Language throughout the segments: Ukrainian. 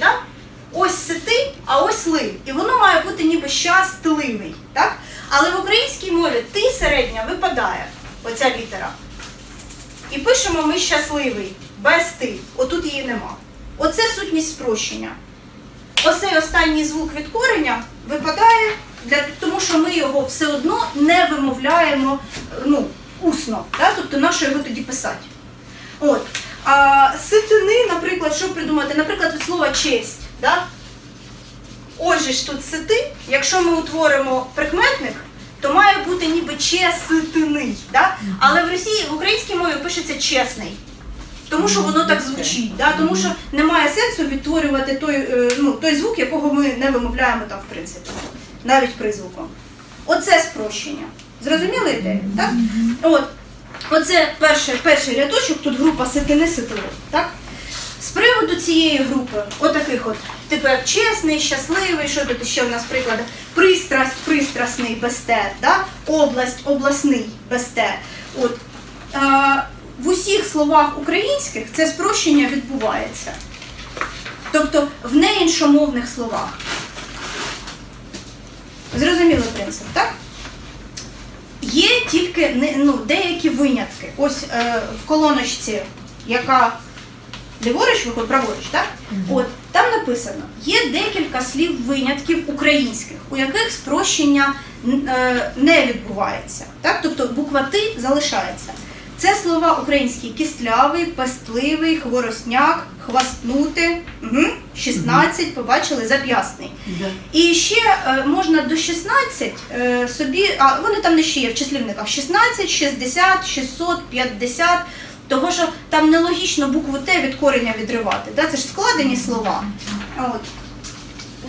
да? Ось сити, а ось ли. І воно має бути ніби щасливий. Так? Але в українській мові ти середня випадає, оця літера. І пишемо ми щасливий, без ти. Отут її нема. Оце сутність спрощення. Оцей останній звук від кореня випадає, для, тому що ми його все одно не вимовляємо ну, усно. Да? Тобто нащо його тоді писати. От. А ситини, наприклад, що придумати? Наприклад, від слова честь. Да? Отже ж тут сити, якщо ми утворимо прикметник, то має бути ніби чеситиний. Да? Але в Росії, в українській мові пишеться чесний. Тому що воно так звучить, да? тому що немає сенсу відтворювати той, е, ну, той звук, якого ми не вимовляємо там, в принципі, навіть призвуком. Оце спрощення. Зрозуміли ідею? Так? От. Оце перший, перший рядочок, тут група ситини ситило. Так? З приводу цієї групи, отаких от, типу як чесний, щасливий, що тут ще у нас приклади? Пристрасть, пристрасний без те, да? область, обласний без те. От. А, в усіх словах українських це спрощення відбувається. Тобто в неіншомовних словах. Зрозумілий принцип, так? Є тільки ну, деякі винятки. Ось е, в колоночці, яка ліворуч виходить, праворуч, так? От там написано: є декілька слів винятків українських, у яких спрощення е, не відбувається. Так? Тобто буква Ти залишається. Це слова українські кістлявий, пестливий, хворосняк, хвастнути, угу. 16, побачили, зап'ясний. І ще е, можна до 16 е, собі, а вони там не ще є в числівниках 16, 60, 650, того що там нелогічно букву Т від кореня відривати. Да? Це ж складені слова. От.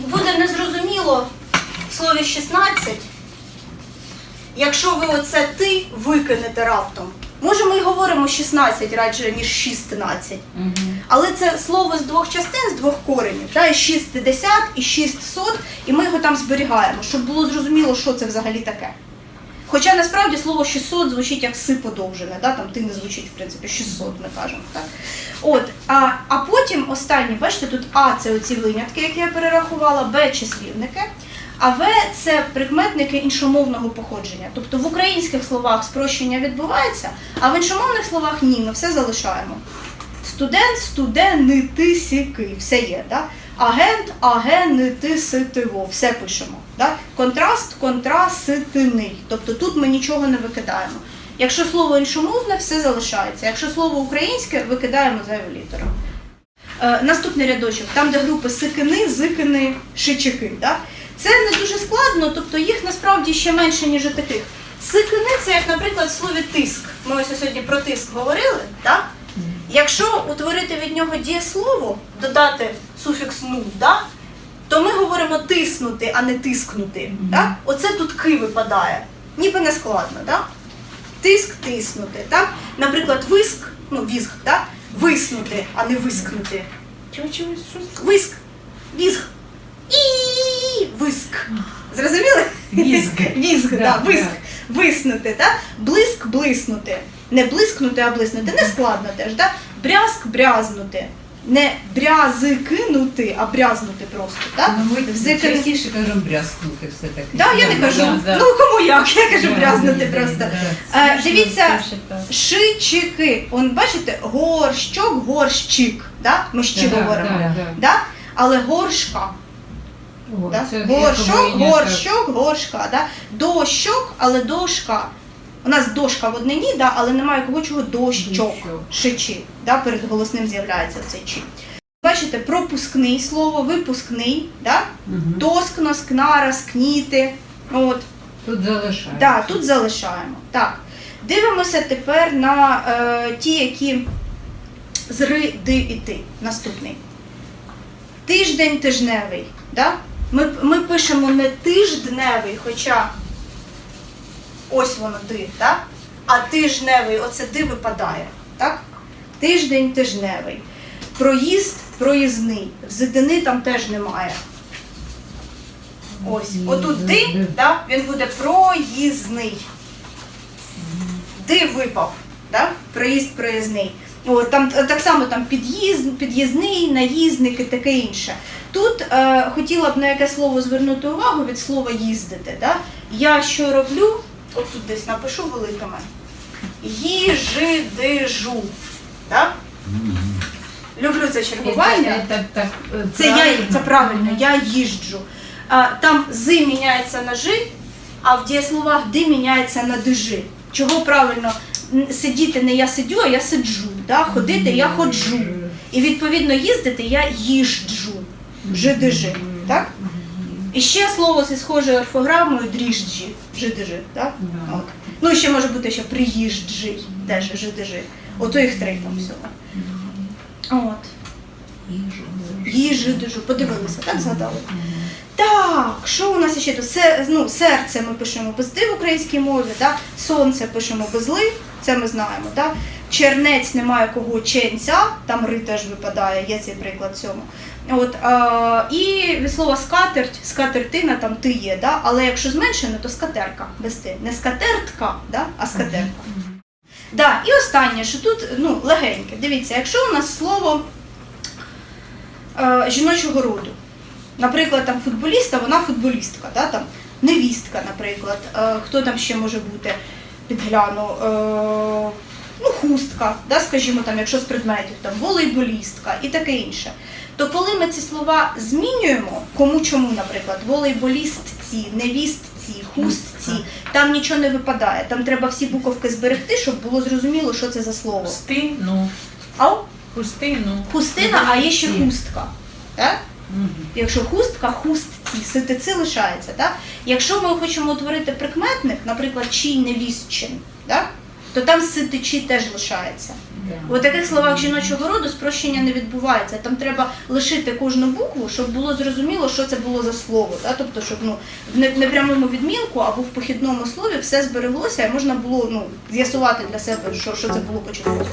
Буде незрозуміло в слові 16, якщо ви оце ти викинете раптом. Може, ми й говоримо 16 радше, ніж 16. Але це слово з двох частин, з двох коренів, та, і 60, і 600, і ми його там зберігаємо, щоб було зрозуміло, що це взагалі таке. Хоча насправді слово 600 звучить як си подовжене, да? там ти не звучить, в принципі, 600 ми кажемо. Так? От, а, а потім останнє, бачите, тут А це оці винятки, які я перерахувала, Б числівники, а В це прикметники іншомовного походження. Тобто в українських словах спрощення відбувається, а в іншомовних словах ні, ми все залишаємо. Студент, студенити, сіки, все є. Да? Агент, агенити, ситиво, все пишемо. Да? Контраст, контраситиний. Тобто тут ми нічого не викидаємо. Якщо слово іншомовне, все залишається. Якщо слово українське, викидаємо зайву літеру. Е, наступний рядочок, там, де групи сикини, зикини, шичики. Да? Це не дуже складно, тобто їх насправді ще менше, ніж таких. Сикини це як, наприклад, в слові тиск. Ми ось сьогодні про тиск говорили, так? Якщо утворити від нього дієслово, додати суфікс ну, да, то ми говоримо тиснути, а не тискнути. Так? Оце тут ки випадає. Ніби не складно. Так? Тиск тиснути. Так? Наприклад, виск, ну візг, так? виснути, а не вискнути. Чого чого? Виск, візг. Зрозуміли? Візг. Візг, да, Да, виск. Виснути, так? Блиск, блиснути. Не блискнути, а блиснути. Не складно теж, так? Брязк, брязнути. Не брязикинути, а брязнути просто, так? Ну, ми Взикин- частіше кажемо брязкнути все таки. Да, я не кажу. Ну кому як? Я кажу брязнути просто. Е, дивіться, Шичики. Он бачите, горщок, горщик. Да? Ми ще говоримо. Да? Але горшка. Да? Горшок, горщок, горшка. Да? Дощок, але дошка. У нас дошка в однині, да? але немає кого чого дощок. Шичи. Да? Перед голосним з'являється цей чи. Бачите, пропускний слово, випускний, да? тоскно, скнара, скніти. От. Тут залишається. Да, тут залишаємо. Так. Дивимося тепер на е, ті, які з ри, ди і ти. Наступний. Тиждень тижневий. Да? Ми, ми пишемо не тиждневий, хоча ось воно ди, да? а тижневий, оце ди випадає. Так? Тиждень тижневий. Проїзд проїзний. Зидини там теж немає. Ось. Отут ди, да? він буде проїзний. Ди випав. Да? Проїзд проїзний. От, там е, так само там під'їзд, під'їзний, наїзник і таке інше. Тут е, хотіла б на яке слово звернути увагу від слова їздити. Да? Я що роблю? От тут десь напишу великими. Їжидижу. Да? Люблю це чергування. Так, так, е, Це я це правильно, я їжджу. А, там з міняється на жи, а в дієсловах ди міняється на дижи. Чого правильно сидіти не я сидю, а я сиджу. Да? Ходити я ходжу. І відповідно їздити я їжджу. Жидижи. Так? І ще слово зі схожою орфограмою дріжджі. Жидижи. Так? От. Ну і ще може бути ще приїжджий, теж жидижи. Ото їх три там всього. От. Дуже подивилися, так згадали. Так, що у нас ще тут? Се, ну, серце ми пишемо без «ди» в українській мові, да? сонце пишемо без ли, це ми знаємо. Да? Чернець немає кого ченця, там ри теж випадає, є цей приклад цьому. От, а, і від слова скатерть, скатертина там ти є, да? але якщо зменшено, то скатерка без ти. Не скатертка, да? а скатерка. Да, і останнє, що тут ну, легеньке. Дивіться, якщо у нас слово е, жіночого роду, наприклад, там футболіста, вона футболістка, да, там, невістка, наприклад, е, хто там ще може бути, підгляну, е, ну, хустка, да, скажімо, там, якщо з предметів, там, волейболістка і таке інше. То коли ми ці слова змінюємо, кому чому, наприклад, волейболістці, невістці, хустці, там нічого не випадає. Там треба всі буковки зберегти, щоб було зрозуміло, що це за слово. Пустину. Ау, Пустину. хустина, а є ще хустка. Так? Якщо хустка, хустці, ситиці лишається. Так? Якщо ми хочемо утворити прикметник, наприклад, чий невістчин? То там ситичі теж лишається. У таких словах жіночого роду спрощення не відбувається. Там треба лишити кожну букву, щоб було зрозуміло, що це було за слово. Да? Тобто, щоб ну, в непрямому відмінку або в похідному слові все збереглося, і можна було ну, з'ясувати для себе, що, що це було початку.